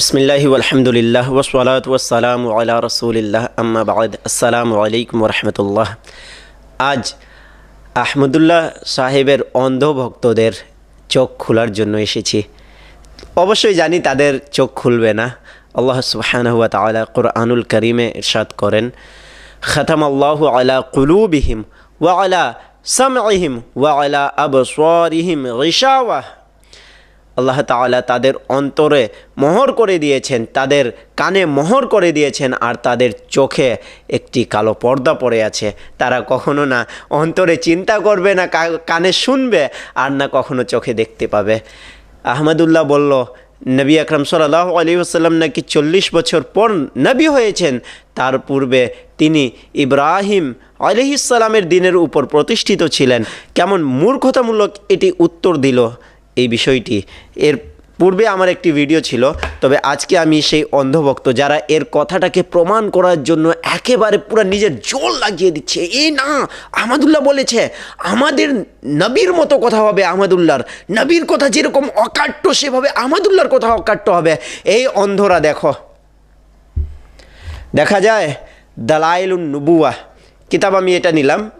বিসমিল্লাহি আলহামদুলিল্লাহ ওসলাত ওসালাম আলা রসুলিল্লাহ আম্মা বাদ আসসালামু আলাইকুম রহমতুল্লাহ আজ আহমদুল্লাহ সাহেবের অন্ধ ভক্তদের চোখ খোলার জন্য এসেছি। অবশ্যই জানি তাদের চোখ খুলবে না। আল্লাহ সুবহানাহু ওয়া তাআলা কোরআনুল করিমে ইরশাদ করেন খতম আল্লাহু আলা কুলুবিহিম ওয়া আলা সামঈহিম ওয়া আলা আবসারিহিম গিশাওয়াহ। আল্লাহ তাআলা তাদের অন্তরে মোহর করে দিয়েছেন, তাদের কানে মোহর করে দিয়েছেন আর তাদের চোখে একটি কালো পর্দা পড়ে আছে। তারা কখনো না অন্তরে চিন্তা করবে, না কানে শুনবে আর না কখনো চোখে দেখতে পাবে। আহমদুল্লাহ বলল, নবী আকরম সাল্লাহ আলী আসাল্লাম নাকি চল্লিশ বছর পর নবী হয়েছেন? তার পূর্বে তিনি ইব্রাহিম আলহিসাল্লামের দিনের উপর প্রতিষ্ঠিত ছিলেন। কেমন মূর্খতামূলক এটি উত্তর দিল। এই বিষয়টি। এর পূর্বে আমার একটি ভিডিও ছিল, তবে আজকে আমি সেই অন্ধভক্ত যারা এর কথাটাকে প্রমাণ করার জন্য একেবারে পুরো নিজের জোর লাগিয়ে দিচ্ছে, এ না আহমদুল্লাহ বলেছে, আমাদের নবীর মতো কথা হবে আহমদুল্লাহর নবীর কথা যেরকম অকাট্য, সেভাবে আহমদুল্লাহর কথা অকাট্য হবে। এই অন্ধরা দেখো। দেখা যায় দালাইলুন নুবুয়া কিতাব আমি এটা নিলাম।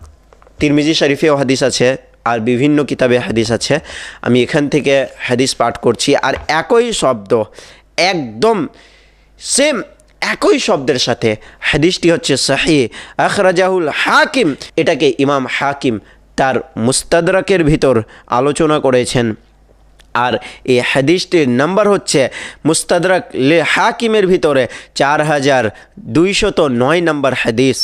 তিরমিজি শরীফেও হাদিস আছে। আর বিভিন্ন কিতাবে হাদিস আছে। আমি এখান থেকে হাদিস পাঠ করছি আর একই শব্দ, একদম সেম একই শব্দের সাথে। হাদিসটি হচ্ছে সাহি, আখরাজাহুল হাকিম। এটাকে ইমাম হাকিম তার মুস্তাদরাকের ভিতর আলোচনা করেছেন। আর এই হাদিসটির নাম্বার হচ্ছে মুস্তাদরাক লে হাকিমের ভিতরে চার হাজার দুইশত নয় নম্বর হাদিস।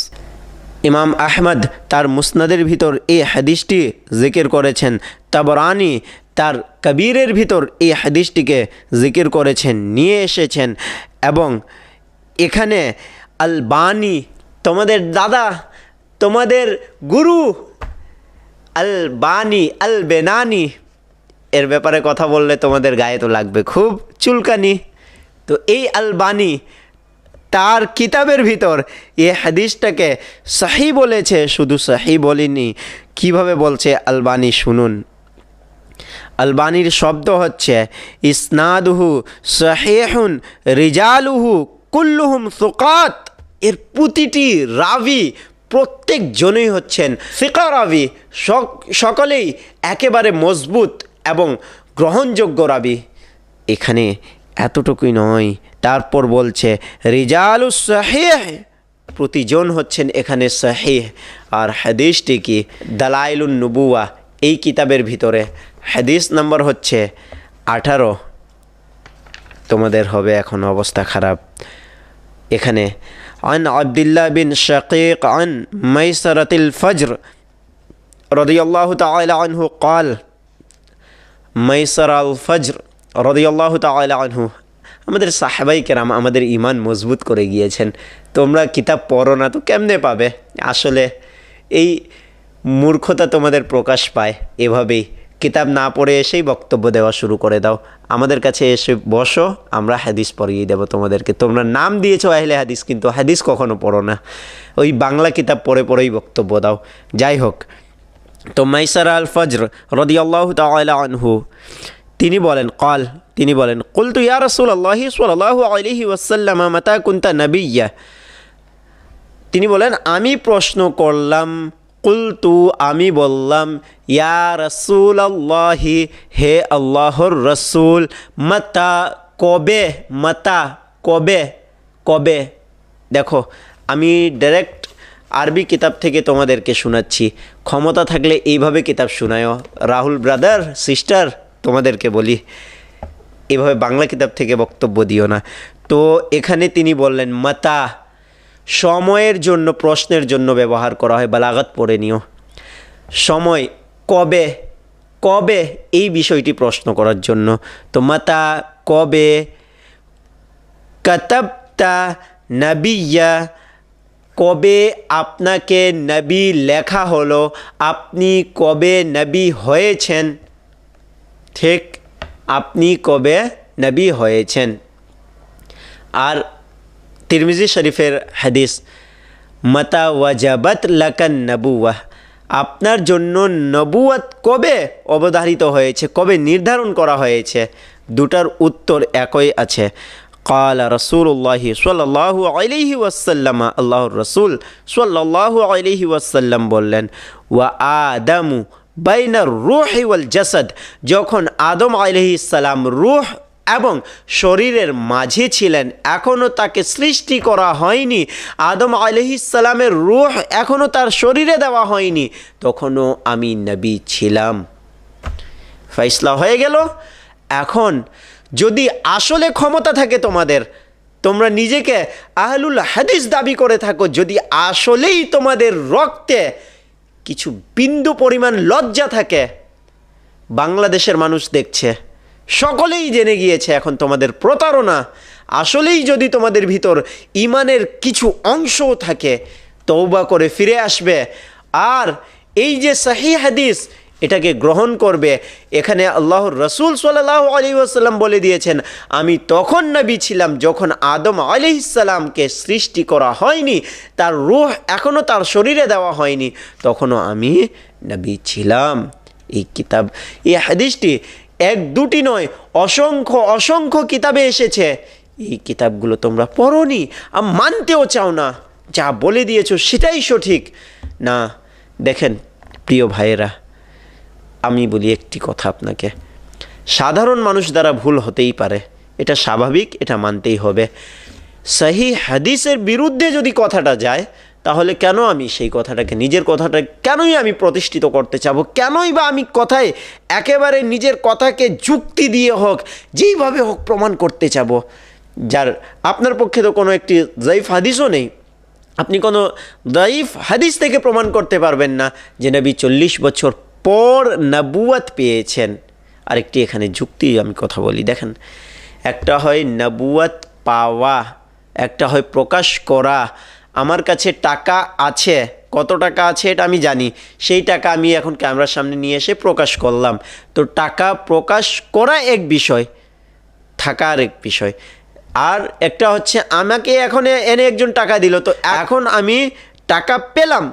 ইমাম আহমদ তার মুসনাদের ভিতর এই হাদিসটি জিকির করেছেন। তাবরানি তার কবিরের ভিতর এই হাদিসটিকে জিকির করেছেন, নিয়ে এসেছেন এবং এখানে আলবানি তোমাদের দাদা, তোমাদের গুরু আল বানি আল বেনানি এর ব্যাপারে কথা বললে তোমাদের গায়ে তো লাগবে, খুব চুলকানি। তো এই আলবানি তার কিতাবের ভিতর এ হাদিসটাকে সাহি বলেছে, শুধু সাহি বলিনি। কীভাবে বলছে আলবানি শুনুন। আলবানির শব্দ হচ্ছে, ইসনাদুহু সাহেহুন রিজালুহু কুল্লুহুম সুকাত। এর প্রতিটি রাবি প্রত্যেক জনই হচ্ছেন ফিকা রাবি, সক- সকলেই একেবারে মজবুত এবং গ্রহণযোগ্য রাবি। এখানে এতটুকুই নয় তারপর বলছে রিজালু সাহেহ প্রতিজন হচ্ছেন এখানে সাহেহ আর হাদিসটি কি দালাইলুন নুবুয়া এই কিতাবের ভিতরে হাদিস নম্বর হচ্ছে আঠারো তোমাদের হবে এখন অবস্থা খারাপ এখানে عن عبد الله بن شقيق عن ميسرة الفجر رضي الله تعالى عنه قال মাইসার আল ফজর রদিয়াল্লাহ আনহু, আমাদের সাহাবাই কেরাম আমাদের ইমান মজবুত করে গিয়েছেন। তোমরা কিতাব পড়ো না তো কেমনে পাবে? আসলে এই মূর্খতা তোমাদের প্রকাশ পায়। এভাবেই কিতাব না পড়ে এসেই বক্তব্য দেওয়া শুরু করে দাও। আমাদের কাছে এসে বসো, আমরা হাদিস পড়িয়ে দেবো তোমাদেরকে। তোমরা নাম দিয়েছ আহলে হাদিস, কিন্তু হাদিস কখনো পড়ো না। ওই বাংলা কিতাব পড়ে পড়েই বক্তব্য দাও। যাই হোক, তো মাইসার আল ফজর রদিয়াল্লাহ তাআলা আনহু তিনি বলেন, কল। তিনি বলেন, কুলতু ইয়া রাসূলুল্লাহ সাল্লাল্লাহু আলাইহি ওয়াসাল্লাম, মাতা কুনতা নাবিয়্যা? তিনি বলেন, আমি প্রশ্ন করলাম, কুলতু আমি বললাম, ইয়া রসুল আল্লাহি হে আল্লাহর রসুল, মাতা কবে মাতা কবে কবে? দেখো, আমি ডাইরেক্ট আরবি কিতাব থেকে তোমাদেরকে শোনাচ্ছি। ক্ষমতা থাকলে এইভাবে কিতাব শোনায়ও। রাহুল ব্রাদার সিস্টার তোমাদেরকে বলি, এভাবে বাংলা কিতাব থেকে বক্তব্য দিও না। তো এখানে তিনি বললেন, মাতা, সময়ের জন্য, প্রশ্নের জন্য ব্যবহার করা হয়, বালাগাত পড়ে নিও। সময় কবে কবে এই বিষয়টি প্রশ্ন করার জন্য? তো, মাতা, কবে কাতাবতা নবিয়া, কবে আপনাকে নবী লেখা হলো, আপনি কবে নবী হয়েছেন? ঠিক আপনি কবে নবী হয়েছেন আর তিরমিজি শরীফের হাদিস মাতা ওয়াজাবাত লাকান নবুয়াহ আপনার জন্য নবুয়াত কবে অবধারিত হয়েছে কবে নির্ধারণ করা হয়েছে দুটার উত্তর একই আছে قال رسول الله صلى الله عليه وسلم আল্লাহর রসুল সাল্লাল্লাহু আলাইহি ওয়াসাল্লাম বললেন ওয়া আদামু বাইনার রুহ ওয়াল জাসাদ, যখন আদম সালাম রূহ এবং শরীরের মাঝে ছিলেন এখনও তাকে সৃষ্টি করা হয়নি। আদম আলহিসাল্লামের রুহ এখনও তার শরীরে দেওয়া হয়নি। তখনও আমি নবী ছিলাম। ফৈসলা হয়ে গেল। এখন যদি আসলে ক্ষমতা থাকে তোমাদের, তোমরা নিজেকে আহলুল হাদিস দাবি করে থাকো, যদি আসলেই তোমাদের রক্তে কিছু বিন্দু পরিমাণ লজ্জা থাকে। বাংলাদেশের মানুষ দেখছে। সকলেই জেনে গিয়েছে এখন তোমাদের প্রতারণা। আসলেই যদি তোমাদের ভিতর ইমানের কিছু অংশও থাকে তৌবা করে ফিরে আসবে। আর এই যে সাহি হাদিস এটাকে গ্রহণ করবে। এখানে আল্লাহর রসুল সাল্লাহ আলী আসাল্লাম বলে দিয়েছেন, আমি তখন নবী ছিলাম যখন আদম আলিহিসাল্লামকে সৃষ্টি করা হয়নি, তার রুহ এখনও তার শরীরে দেওয়া হয়নি। তখনও আমি নবী ছিলাম। এই কিতাব, এই হাদিসটি এক দুটি নয়, অসংখ্য অসংখ্য কিতাবে এসেছে। এই কিতাবগুলো তোমরা পড়নি আর মানতেও চাও না। যা বলে দিয়েছ সেটাই সঠিক। না, দেখেন, প্রিয় ভাইয়েরা আমি বলি একটি কথা আপনাকে। সাধারণ মানুষ দ্বারা ভুল হতেই পারে। এটা স্বাভাবিক, এটা মানতেই হবে। সহি হাদিসের বিরুদ্ধে যদি কথাটা যায়, তাহলে কেন আমি সেই কথাটাকে, নিজের কথাটা কেনই আমি প্রতিষ্ঠিত করতে চাবো? কেনই বা আমি কথায় একেবারে নিজের কথাকে যুক্তি দিয়ে হোক, যেইভাবে হোক প্রমাণ করতে চাব? যার, আপনার পক্ষে তো কোনো একটি জয়ীফ হাদিসও নেই। আপনি কোনো দাইফ হাদিস থেকে প্রমাণ করতে পারবেন না যে নবী চল্লিশ বছর পর নবুয়াত পেয়েছেন। আরেকটি এখানে যুক্তি আমি কথা বলি। দেখেন, একটা হয় নবুয়াত পাওয়া, একটা হয় প্রকাশ করা। আমার কাছে টাকা আছে, কত টাকা আছে এটা আমি জানি। সেই টাকা আমি এখন ক্যামেরার সামনে নিয়ে এসে প্রকাশ করলাম। তো টাকা প্রকাশ করা এক বিষয় থাকার এক বিষয়। আর একটা হচ্ছে, আমাকে এখন এনে একজন টাকা দিল। তো এখন আমি টাকা পেলাম।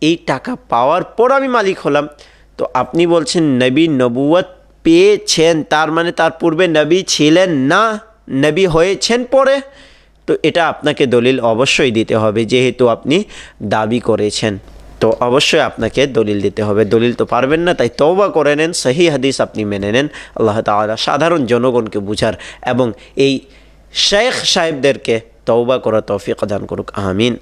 এই টাকা পাওয়ার পর আমি মালিক হলাম। তো আপনি বলছেন নবী নবুয়ত পেয়েছেন, তার মানে তার পূর্বে নবী ছিলেন না, নবী হয়েছেন পরে? তো এটা আপনাকে দলিল অবশ্যই দিতে হবে, যেহেতু আপনি দাবি করেছেন। তো অবশ্যই আপনাকে দলিল দিতে হবে। দলিল তো পারবেন না, তাই তৌবা করে নেন, সহি হাদিস আপনি মেনে নেন। আল্লাহ তাআলা সাধারণ জনগণকে বুঝার এবং এই শেখ সাহেবদেরকে তওবা করা তৌফিক দান করুক, আমিন।